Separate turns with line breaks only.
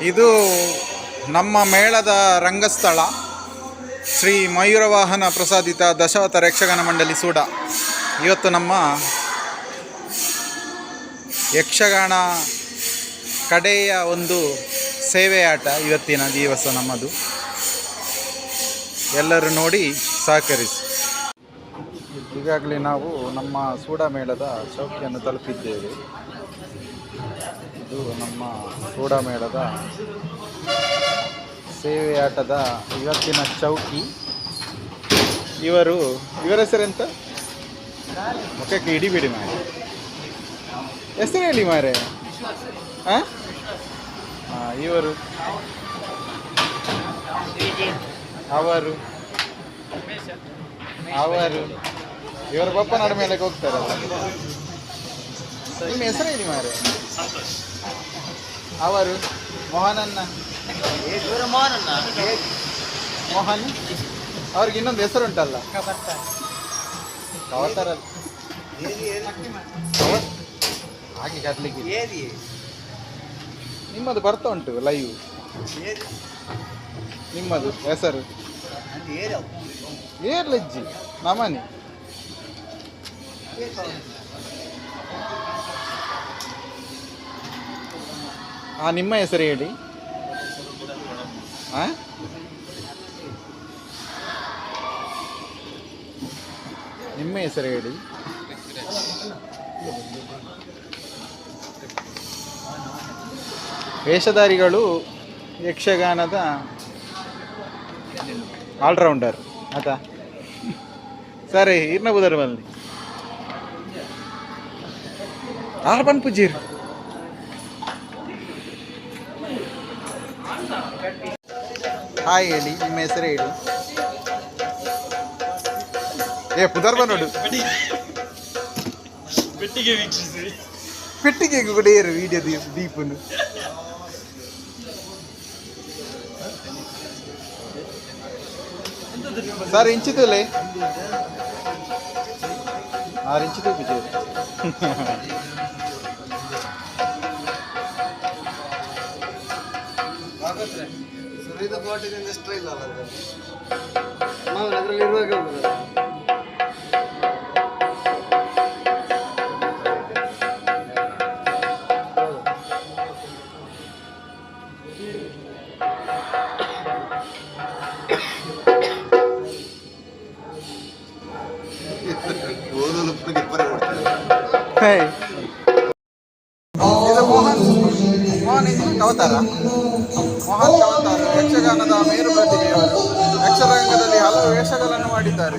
ಇದು ನಮ್ಮ ಮೇಳದ ರಂಗಸ್ಥಳ. ಶ್ರೀ ಮಯೂರವಾಹನ ಪ್ರಸಾದಿತ ದಶಾವತಾರ ಯಕ್ಷಗಾನ ಮಂಡಳಿ ಸೂಡ. ಇವತ್ತು ನಮ್ಮ ಯಕ್ಷಗಾನ ಕಡೆಯ ಒಂದು ಸೇವೆಯಾಟ ಇವತ್ತಿನ ದಿವಸ ನಮ್ಮದು. ಎಲ್ಲರೂ ನೋಡಿ ಸಹಕರಿಸಿ. ಈಗಾಗಲೇ ನಾವು ನಮ್ಮ ಸೂಡ ಮೇಳದ ಚೌಕಿಯನ್ನು ತಲುಪಿದ್ದೇವೆ. ಇದು ನಮ್ಮ ಕೂಡಮೇಳದ ಸೇವೆಯಾಟದ ಇವತ್ತಿನ ಚೌಕಿ. ಇವರು, ಇವರ ಹೆಸರೆಂತ ಮುಖಕ್ಕೆ ಬಿಡಿ ಮಾರೆ. ಹೆಸರು ಹೇಳಿ ಮಾರೆ. ಹಾಂ ಇವರು? ಅವರು? ಅವರು? ಇವರ ಪಪ್ಪ ನಡ ಮೇಲೆ ಹೋಗ್ತಾರಲ್ಲ. ನಿಮ್ಮ ಹೆಸರು ಮಾರೆ. ಅವರು ಮೋಹನನ್ನ ಮೋಹನ್. ಅವ್ರಿಗೆ ಇನ್ನೊಂದು ಹೆಸರು ಉಂಟಲ್ಲ. ಕವತಾರಲ್ಲ ಕವ- ಹಾಗೆ ಕರ್ಲಿಕ್ಕೆ ನಿಮ್ಮದು ಬರ್ತಾ ಉಂಟು ಲೈವ್ ನಿಮ್ಮದು ಹೆಸರು? ಏರ್ಲಜ್ಜಿ. ನಮನಿ. ಆ, ನಿಮ್ಮ ಹೆಸರು ಹೇಳಿ. ಆ? ನಿಮ್ಮ ಹೆಸರು ಹೇಳಿ. ವೇಷಧಾರಿಗಳು ಯಕ್ಷಗಾನದ ಆಲ್ರೌಂಡರ್ ಆತ. ಸರಿ, ಇರ್ನ ಬುಧರು ಬನ್ನಿ ಆರ್ ಬನ್ ಪೂಜೀರ್. ಹಾಯ್ ಹೇಳಿ ನಿಮ್ಮ ಹೆಸರು ಹೇಳಿ ಏ ಪುದರ್ಬ ನೋಡು
ಪೆಟ್ಟಿಗೆ ವೀಕ್ಷಿಸಿ
ಪೆಟ್ಟಿಗೆ ಕೂಡ ಏರು ವಿಡಿಯೋ ದೀಪ್ ದೀಪನು ಸರ್ ಇಂಚಿತುಲೆ ಆರು ಇಂಚಿತು ಬಿಜೆ
ಸುರಿದ ಬಾಟಿನಿಂದ ಇಷ್ಟ ಇಲ್ಲ ಅಲ್ಲ? ನಾವು ಅದರಲ್ಲಿ ಇರುವಾಗ.
ಮೋಹನ್ ಇದು ಕವತಾರ. ಮೋಹನ್ ಯಕ್ಷಗಾನದ ಮೇರು ಪ್ರತಿಭೆಯವರು ಯಕ್ಷರಂಗದಲ್ಲಿ ಹಲವು ವೇಷಗಳನ್ನು ಮಾಡಿದ್ದಾರೆ.